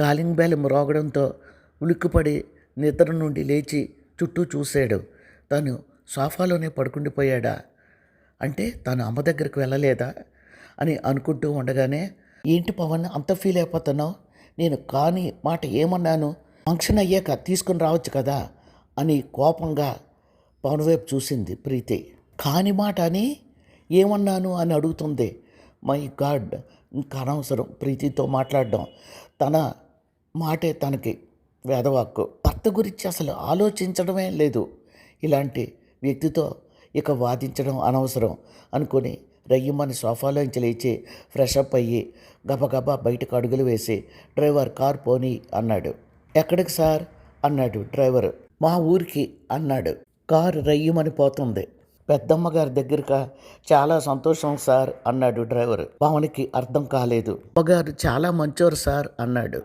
Calling bell మ్రోగడంతో ఉలిక్కుపడి నిద్ర నుండి లేచి చుట్టూ చూశాడు. తను సోఫాలోనే పడుకుండిపోయాడా? అంటే తను అమ్మ దగ్గరికి వెళ్ళలేదా? అని అనుకుంటూ ఉండగానే ఏంటి పవన్ అంత ఫీల్ అయిపోతున్నావు? నేను కాని మాట ఏమన్నాను? ఫంక్షన్ అయ్యాక తీసుకుని రావచ్చు కదా? అని కోపంగా పవన్ వైపు చూసింది ప్రీతి. కాని మాట అని? ఏమన్నాను? అని అడుగుతుంది. My god! ఇంకా అనవసరం ప్రీతితో మాట్లాడడం. తన మాటే తనకి వేదవాక్కు. భర్త గురించి అసలు ఆలోచించడమే లేదు. ఇలాంటి వ్యక్తితో ఇక వాదించడం అనవసరం అనుకొని రయ్యమ్మని సోఫాలోంచి లేచి ఫ్రెషప్ అయ్యి గబగబా బయటకు అడుగులు వేసి డ్రైవర్ కార్ పోనీ అన్నాడు. ఎక్కడికి సార్? అన్నాడు డ్రైవర్. మా ఊరికి అన్నాడు. కారు రయ్యమని పోతుంది. పెద్దమ్మ గారి దగ్గరక చాలా సంతోషం సార్ అన్నాడు డ్రైవర్. పవన్కి అర్థం కాలేదు. అమ్మగారు చాలా మంచోరు సార్ అన్నాడు.